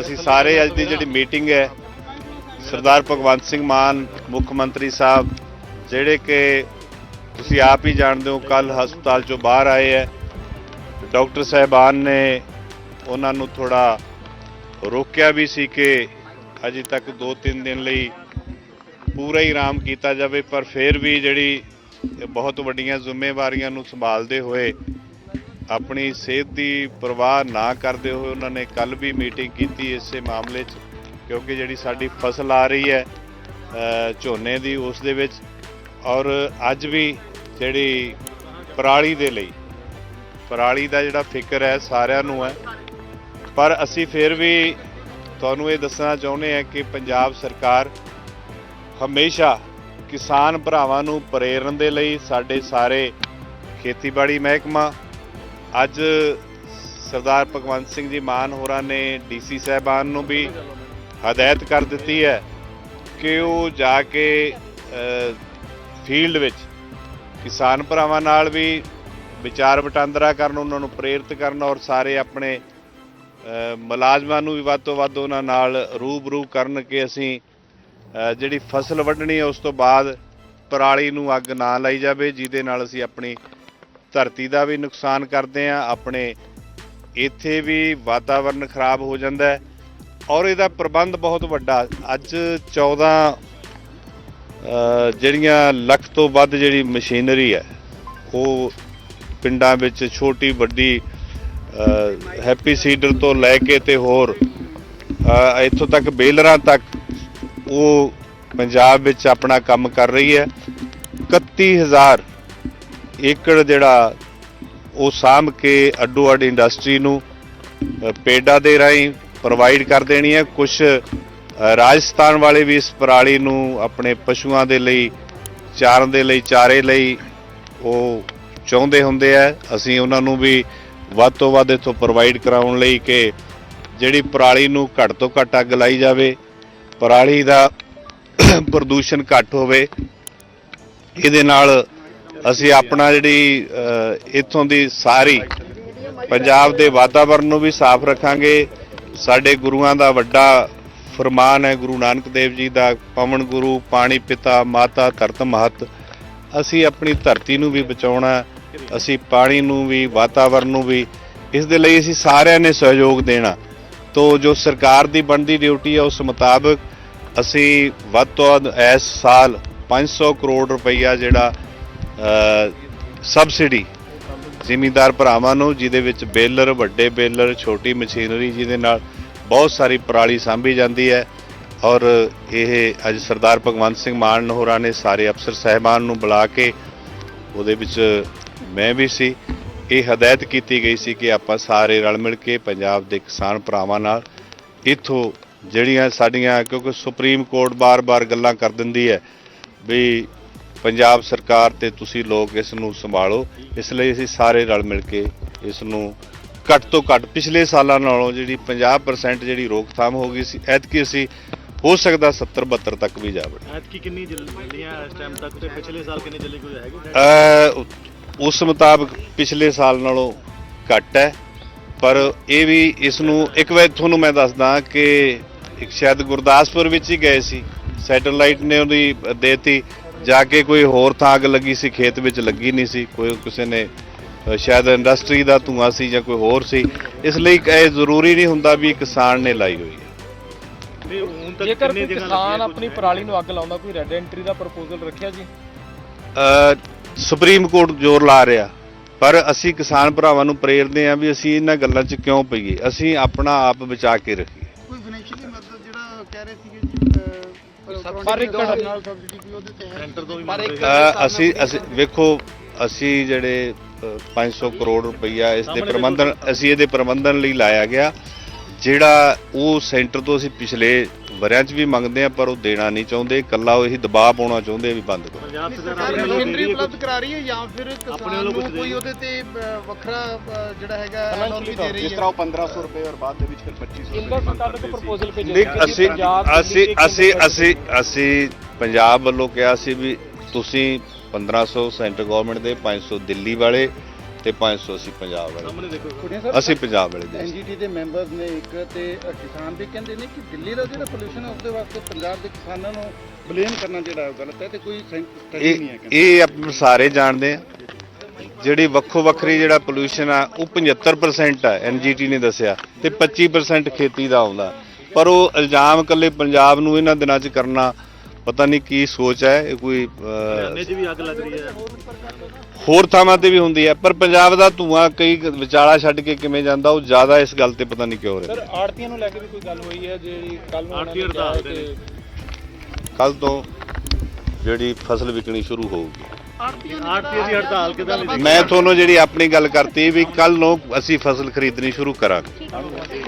ਅਸੀਂ ਸਾਰੇ ਅੱਜ ਦੀ ਜਿਹੜੀ ਮੀਟਿੰਗ ਹੈ, ਸਰਦਾਰ ਭਗਵੰਤ ਸਿੰਘ ਮਾਨ, ਮੁੱਖ ਮੰਤਰੀ ਸਾਹਿਬ, ਜਿਹੜੇ ਕਿ ਤੁਸੀਂ ਆਪ ਹੀ ਜਾਣਦੇ ਹੋ ਕੱਲ ਹਸਪਤਾਲ ਚੋਂ ਬਾਹਰ ਆਏ ਹੈ। ਡਾਕਟਰ ਸਾਹਿਬਾਨ ਨੇ ਉਹਨਾਂ ਨੂੰ ਥੋੜਾ ਰੋਕਿਆ ਵੀ ਸੀ ਕਿ ਅਜੇ ਤੱਕ 2-3 ਦਿਨ ਲਈ ਪੂਰਾ ਹੀ ਆਰਾਮ ਕੀਤਾ ਜਾਵੇ, ਪਰ ਫਿਰ ਵੀ ਜਿਹੜੀ ਬਹੁਤ ਵੱਡੀਆਂ ਜ਼ਿੰਮੇਵਾਰੀਆਂ ਨੂੰ ਸੰਭਾਲਦੇ ਹੋਏ ਆਪਣੀ ਸਿਹਤ ਦੀ ਪਰਵਾਹ ਨਾ ਕਰਦੇ ਹੋਏ ਉਹਨਾਂ ਨੇ ਕੱਲ ਵੀ ਮੀਟਿੰਗ ਕੀਤੀ ਇਸੇ ਮਾਮਲੇ 'ਚ, ਕਿਉਂਕਿ ਜਿਹੜੀ ਸਾਡੀ ਫਸਲ ਆ ਰਹੀ ਹੈ ਝੋਨੇ ਦੀ, ਉਸ ਦੇ ਵਿੱਚ। ਔਰ ਅੱਜ ਵੀ ਜਿਹੜੀ ਪਰਾਲੀ ਦੇ ਲਈ, ਪਰਾਲੀ ਦਾ ਜਿਹੜਾ ਫਿਕਰ ਹੈ ਸਾਰਿਆਂ ਨੂੰ ਹੈ। ਪਰ ਅਸੀਂ ਫਿਰ ਵੀ ਤੁਹਾਨੂੰ ਇਹ ਦੱਸਣਾ ਚਾਹੁੰਦੇ ਹਾਂ ਕਿ ਪੰਜਾਬ ਸਰਕਾਰ ਹਮੇਸ਼ਾ ਕਿਸਾਨ ਭਰਾਵਾਂ ਨੂੰ ਪ੍ਰੇਰਨ ਦੇ ਲਈ ਸਾਡੇ ਸਾਰੇ ਖੇਤੀਬਾੜੀ ਮਹਿਕਮਾ ਅੱਜ ਸਰਦਾਰ ਭਗਵੰਤ ਸਿੰਘ ਜੀ ਮਾਨ ਹੋਰਾਂ ਨੇ ਡੀਸੀ ਸਾਹਿਬਾਨ ਨੂੰ ਵੀ ਹਦਾਇਤ ਕਰ ਦਿੱਤੀ ਹੈ ਕਿ ਉਹ ਜਾ ਕੇ ਫੀਲਡ ਵਿੱਚ ਕਿਸਾਨ ਭਰਾਵਾਂ ਨਾਲ ਵੀ ਵਿਚਾਰ ਵਟਾਂਦਰਾ ਕਰਨ, ਉਹਨਾਂ ਨੂੰ ਪ੍ਰੇਰਿਤ ਕਰਨ ਔਰ ਸਾਰੇ ਆਪਣੇ ਮੁਲਾਜ਼ਮਾਂ ਨੂੰ ਵੀ ਵੱਧ ਤੋਂ ਵੱਧ ਉਹਨਾਂ ਨਾਲ ਰੂਬਰੂ ਕਰਨ ਕਿ ਅਸੀਂ ਜਿਹੜੀ ਫਸਲ ਵੱਢਣੀ ਹੈ ਉਸ ਤੋਂ ਬਾਅਦ ਪਰਾਲੀ ਨੂੰ ਅੱਗ ਨਾ ਲਾਈ ਜਾਵੇ, ਜਿਹਦੇ ਨਾਲ ਅਸੀਂ ਆਪਣੀ ਧਰਤੀ ਦਾ ਵੀ ਨੁਕਸਾਨ ਕਰਦੇ ਹਾਂ ਆਪਣੇ ਇੱਥੇ ਵੀ ਵਾਤਾਵਰਨ ਖਰਾਬ ਹੋ ਜਾਂਦਾ ਹੈ ਔਰ ਇਹਦਾ ਪ੍ਰਬੰਧ ਬਹੁਤ ਵੱਡਾ। ਅੱਜ 14 ਜਿਹੜੀਆਂ ਲੱਖ ਤੋਂ ਵੱਧ ਜਿਹੜੀ ਮਸ਼ੀਨਰੀ ਹੈ ਉਹ ਪਿੰਡਾਂ ਵਿੱਚ ਛੋਟੀ ਵੱਡੀ ਅ, ਹੈਪੀ ਸੀਡਰ ਤੋਂ ਲੈ ਕੇ ਤੇ ਹੋਰ ਇੱਥੋਂ ਤੱਕ ਬੇਲਰਾਂ ਤੱਕ ਉਹ ਪੰਜਾਬ ਵਿੱਚ ਆਪਣਾ ਕੰਮ ਕਰ ਰਹੀ ਹੈ। 31000 ਏਕੜ ਜਿਹੜਾ ਉਹ ਸਾਂਭ ਕੇ ਅੱਡੋ ਅੱਡ ਇੰਡਸਟਰੀ ਨੂੰ ਅ, ਪੇਡਾ ਦੇ ਰਾਹੀਂ ਪ੍ਰੋਵਾਈਡ ਕਰ ਦੇਣੀ ਹੈ। ਕੁਝ ਰਾਜਸਥਾਨ ਵਾਲੇ ਵੀ ਇਸ ਪਰਾਲੀ ਨੂੰ ਆਪਣੇ ਪਸ਼ੂਆਂ ਦੇ ਲਈ ਚਾਰਨ ਦੇ ਲਈ ਚਾਰੇ ਲਈ ਉਹ ਚਾਹੁੰਦੇ ਹੁੰਦੇ ਆ। ਅਸੀਂ ਉਹਨਾਂ ਨੂੰ ਵੀ ਵੱਧ ਤੋਂ ਵੱਧ ਇੱਥੋਂ ਪ੍ਰੋਵਾਈਡ ਕਰਾਉਣ ਲਈ ਕਿ ਜਿਹੜੀ ਪਰਾਲੀ ਨੂੰ ਘੱਟ ਤੋਂ ਘੱਟ ਅੱਗ ਲਾਈ ਜਾਵੇ ਪਰਾਲੀ ਦਾ ਪ੍ਰਦੂਸ਼ਣ ਘੱਟ ਹੋਵੇ। ਇਹਦੇ ਨਾਲ ਅਸੀਂ ਆਪਣਾ ਜਿਹੜੀ ਇੱਥੋਂ ਦੀ ਸਾਰੀ ਪੰਜਾਬ ਦੇ ਵਾਤਾਵਰਣ ਨੂੰ ਵੀ ਸਾਫ਼ ਰੱਖਾਂਗੇ। ਸਾਡੇ ਗੁਰੂਆਂ ਦਾ ਵੱਡਾ ਫਰਮਾਨ ਹੈ, ਗੁਰੂ ਨਾਨਕ ਦੇਵ ਜੀ ਦਾ, ਪਵਨ ਗੁਰੂ, ਪਾਣੀ ਪਿਤਾ, ਮਾਤਾ, ਧਰਤ ਮਹਤ। ਅਸੀਂ ਆਪਣੀ ਧਰਤੀ ਨੂੰ ਵੀ ਬਚਾਉਣਾ ਅਸੀਂ ਪਾਣੀ ਨੂੰ ਵੀ, ਵਾਤਾਵਰਨ ਨੂੰ ਵੀ, ਇਸ ਦੇ ਲਈ ਅਸੀਂ ਸਾਰਿਆਂ ਨੇ ਸਹਿਯੋਗ ਦੇਣਾ। ਤੋ ਜੋ ਸਰਕਾਰ ਦੀ ਬਣਦੀ ਡਿਊਟੀ ਹੈ, ਉਸ ਮੁਤਾਬਕ ਅਸੀਂ ਵੱਧ ਤੋਂ ਵੱਧ ਇਸ ਸਾਲ 500 ਕਰੋੜ ਰੁਪਈਆ ਜਿਹੜਾ ਸਬਸਿਡੀ ਜ਼ਿਮੀਂਦਾਰ ਭਰਾਵਾਂ ਨੂੰ, ਜਿਹਦੇ ਵਿੱਚ ਬੇਲਰ, ਵੱਡੇ ਬੇਲਰ, ਛੋਟੀ ਮਸ਼ੀਨਰੀ, ਜਿਹਦੇ ਨਾਲ ਬਹੁਤ ਸਾਰੀ ਪਰਾਲੀ ਸਾਂਭੀ ਜਾਂਦੀ ਹੈ। ਔਰ ਇਹ ਅੱਜ ਸਰਦਾਰ ਭਗਵੰਤ ਸਿੰਘ ਮਾਨ ਹੋਰਾਂ ਨੇ ਸਾਰੇ ਅਫਸਰ ਸਹਿਬਾਨ ਨੂੰ ਬੁਲਾ ਕੇ ਉਹਦੇ ਵਿੱਚ ਮੈਂ ਵੀ ਸੀ। ਇਹ ਹਦਾਇਤ ਕੀਤੀ ਗਈ ਸੀ ਕਿ ਆਪਾਂ ਸਾਰੇ ਰਲ ਮਿਲ ਕੇ ਪੰਜਾਬ ਦੇ ਕਿਸਾਨ ਭਰਾਵਾਂ ਨਾਲ ਇੱਥੋਂ ਜਿਹੜੀਆਂ ਸਾਡੀਆਂ, ਕਿਉਂਕਿ ਸੁਪਰੀਮ ਕੋਰਟ ਬਾਰ-ਬਾਰ ਗੱਲਾਂ ਕਰ ਦਿੰਦੀ ਹੈ ਵੀ ਪੰਜਾਬ ਸਰਕਾਰ ਤੇ ਤੁਸੀਂ ਲੋਕ ਇਸ ਨੂੰ ਸੰਭਾਲੋ। ਇਸ ਲਈ ਅਸੀਂ ਸਾਰੇ ਰਲ ਮਿਲ ਕੇ ਇਸ ਨੂੰ ਘੱਟ ਤੋਂ ਘੱਟ ਪਿਛਲੇ ਸਾਲਾਂ ਨਾਲੋਂ ਜਿਹੜੀ 50% ਜਿਹੜੀ ਰੋਕਥਾਮ ਹੋ ਗਈ ਸੀ ਐਤਕੀ ਅਸੀਂ ਹੋ ਸਕਦਾ 70 72 ਤੱਕ ਵੀ ਜਾ ਵੜੇ ਐਤਕੀ ਕਿੰਨੀ ਜਲ- ਜਲੀਆਂ ਇਸ ਟਾਈਮ ਤੱਕ ਤੇ ਪਿਛਲੇ ਸਾਲ ਕਿੰਨੀ ਜਲੀ ਕੋਈ ਹੈਗੀ? ਉਸ ਮੁਤਾਬਕ ਪਿਛਲੇ ਸਾਲ ਨਾਲੋਂ ਘੱਟ ਹੈ ਪਰ ਇਹ ਵੀ ਇਸ ਨੂੰ ਇੱਕ ਵਾਰ ਤੁਹਾਨੂੰ ਮੈਂ ਦੱਸਦਾ ਕਿ ਇੱਕ ਸ਼ਾਇਦ ਗੁਰਦਾਸਪੁਰ ਵਿੱਚ ਹੀ ਗਏ ਸੀ ਸੈਟੇਲਾਈਟ ਨੇ ਉਹਦੀ ਦੇਤੀ। ਜਾ ਕੇ ਕੋਈ ਹੋਰ ਥਾਂ ਅੱਗ ਲੱਗੀ ਸੀ ਖੇਤ ਵਿੱਚ ਲੱਗੀ ਨਹੀਂ ਸੀ ਕੋਈ ਕਿਸੇ ਨੇ ਸ਼ਾਇਦ ਇੰਡਸਟਰੀ ਦਾ ਧੂੰਆਂ ਸੀ ਜਾਂ ਕੋਈ ਹੋਰ ਸੀ ਇਸ ਲਈ ਇਹ ਜ਼ਰੂਰੀ ਨਹੀਂ ਹੁੰਦਾ ਵੀ ਕਿਸਾਨ ਨੇ ਲਾਈ ਹੋਈ ਹੈ। ਨਹੀਂ ਹੁਣ ਤੱਕ ਜੇਕਰ ਕੋਈ ਕਿਸਾਨ ਆਪਣੀ ਪਰਾਲੀ ਨੂੰ ਅੱਗ ਲਾਉਂਦਾ ਕੋਈ ਰੈੱਡ ਐਂਟਰੀ ਦਾ ਪ੍ਰਪੋਜ਼ਲ ਰੱਖਿਆ ਜੀ? ਅ, ਸੁਪਰੀਮ ਕੋਰਟ ਜ਼ੋਰ ਲਾ ਰਿਹਾ ਪਰ ਅਸੀਂ ਕਿਸਾਨ ਭਰਾਵਾਂ ਨੂੰ ਪ੍ਰੇਰਦੇ ਹਾਂ ਵੀ ਅਸੀਂ ਇਹਨਾਂ ਗੱਲਾਂ 'ਚ ਕਿਉਂ ਪਈਏ? ਅਸੀਂ ਆਪਣਾ ਆਪ ਬਚਾ ਕੇ ਰੱਖੀਏ। ਪਰ ਇੱਕ electronic ਨਾਲ ਸਬਸਿਡੀ ਕੋਈ ਉਹਦੇ ਤੇ ਹੈ। ਸੈਂਟਰ ਤੋਂ ਵੀ ਪਰ ਮੰਗ ਇੱਕ- ਰਹੇ ਅ, ਅਸੀਂ ਅਸੀਂ ਵੇਖੋ ਅਸੀਂ ਜਿਹੜੇ ਅ, 500 ਕਰੋੜ ਰੁਪਈਆ ਇਸ ਦੇ ਪ੍ਰਬੰਧਨ ਅਸੀਂ ਇਹਦੇ ਪ੍ਰਬੰਧਨ ਲਈ ਲਾਇਆ ਗਿਆ। ਜਿਹੜਾ ਉਹ ਸੈਂਟਰ ਤੋਂ ਅਸੀਂ ਪਿਛਲੇ ਵਰਿਆਂ 'ਚ ਵੀ ਮੰਗਦੇ ਆ ਪਰ ਉਹ ਦੇਣਾ ਨਹੀਂ ਚਾਹੁੰਦੇ। ਕੱਲਾ ਉਹ ਇਹੀ ਦਬਾਅ ਪਾਉਣਾ ਚਾਹੁੰਦੇ ਆ ਵੀ ਬੰਦ ਕਰੋ। ਪੰਜਾਬ ਸਰਕਾਰ ਸਰਕਾਰ ਆਪਣੇ ਵੱਲੋਂ ਦੇ ਮਸ਼ੀਨਰੀ ਰਹੀ ਹੈ ਉਪਲਬਧ ਕਰਾ ਰਹੀ ਹੈ ਜਾਂ ਫਿਰ ਆਪਣੇ ਕਿਸਾਨ ਵੱਲੋਂ ਕੁਛ ਨੂੰ ਦੇ ਕੋਈ ਰਹੀ ਹੈ। ਉਹਦੇ ਤੇ ਅਹ, ਵੱਖਰਾ ਅਹ, ਜਿਹੜਾ ਹੈਗਾ Financially allowance ਵੀ ਤਾਂ ਦੇ ਰਹੀ ਜਿਸ ਹੈ। ਤਰ੍ਹਾਂ ਉਹ 1500 ਰੁਪਏ ਔਰ ਬਾਅਦ ਦੇ ਵਿੱਚ ਫਿਰ 2500 ਇੰਦਰ ਸਰਕਾਰ ਨੇ ਪ੍ਰਪੋਜ਼ਲ ਭੇਜਿਆ ਨਹੀਂ ਸੀ। ਕਿ ਅਸੀਂ ਅਸੀਂ ਅਸੀਂ ਅਸੀਂ ਅਸੀਂ ਪੰਜਾਬ ਵੱਲੋਂ ਕਿਹਾ ਸੀ ਵੀ ਤੁਸੀਂ 1500 ਸੈਂਟਰ ਗਵਰਨਮੈਂਟ ਦੇ 500 ਦਿੱਲੀ ਵਾਲੇ ਤੇ 500 ਅਸੀਂ ਪੰਜਾਬ ਵਾਲੇ। ਕੁੜੀਆਂ ਅਸੀਂ ਪੰਜਾਬ ਵਾਲੇ ਦੇਸ਼ ਐਨਜੀਟੀ ਦੇ ਮੈਂਬਰਸ ਨੇ ਇੱਕ ਤੇ ਕਿਸਾਨ ਵੀ ਕਹਿੰਦੇ ਨੇ ਕਿ ਦਿੱਲੀ ਦਾ ਜਿਹੜਾ ਪੋਲੂਸ਼ਨ ਹੈ ਉਸਦੇ ਵਾਸਤੇ ਪੰਜਾਬ ਦੇ ਕਿਸਾਨਾਂ ਨੂੰ ਬਲੇਮ ਕਰਨਾ ਜਿਹੜਾ ਉਹ ਗਲਤ ਹੈ ਤੇ ਕੋਈ ਇਹ ਨਹੀਂ ਹੈ ਕਹਿੰਦੇ। ਇਹ ਆਪਾਂ ਸਾਰੇ ਜਾਣਦੇ ਆ। ਜਿਹੜੀ ਵੱਖੋ ਵੱਖਰੀ ਜਿਹੜਾ ਪੋਲੂਸ਼ਨ ਆ ਉਹ 75% ਆ ਐਨਜੀਟੀ ਨੇ ਦੱਸਿਆ ਤੇ 25% ਖੇਤੀ ਦਾ ਆਉਂਦਾ। ਪਰ ਉਹ ਇਲਜ਼ਾਮ ਇਕੱਲੇ ਪੰਜਾਬ ਨੂੰ ਇਹਨਾਂ ਦਿਨਾਂ 'ਚ ਕਰਨਾ ਪਤਾ ਨਹੀਂ ਕੀ ਸੋਚ ਹੈ ਇਹ ਕੋਈ ਹਰਿਆਣੇ 'ਚ ਵੀ ਅੱਗ ਲੱਗ ਰਹੀ ਹੈ। ਹੋਰ ਥਾਵਾਂ ਤੇ ਵੀ ਹੁੰਦੀ ਹੈ ਪਰ ਪੰਜਾਬ ਦਾ ਧੂਆਂ ਕਈ ਵਿਚਾਲਾ ਛੱਡ ਕੇ ਕਿਵੇਂ ਜਾਂਦਾ ਉਹ ਜ਼ਿਆਦਾ ਇਸ ਗੱਲ ਤੇ ਪਤਾ ਨਹੀਂ ਕਿਉਂ ਰਿਹਾ। ਸਰ ਆੜਤੀਆਂ ਨੂੰ ਲੈ ਕੇ ਵੀ ਕੋਈ ਗੱਲ ਹੋਈ ਹੈ ਜਿਹੜੀ ਕੱਲ ਨੂੰ ਆੜ੍ਹਤੀ ਹੜਤਾਲ ਤੇ ਨੇ। ਕੱਲ ਤੋਂ ਜਿਹੜੀ ਫਸਲ ਵਿਕਣੀ ਸ਼ੁਰੂ ਹੋਊਗੀ। ਆਰਤੀ ਦੀ ਹੜਤਾਲ ਕਿਦਾਂ ਦੀ ਮੈਂ ਤੁਹਾਨੂੰ ਜਿਹੜੀ ਆਪਣੀ ਗੱਲ ਕਰਤੀ ਵੀ ਕੱਲ ਨੂੰ ਅਸੀਂ ਫਸਲ ਖਰੀਦਣੀ ਸ਼ੁਰੂ ਕਰਾਂਗੇ।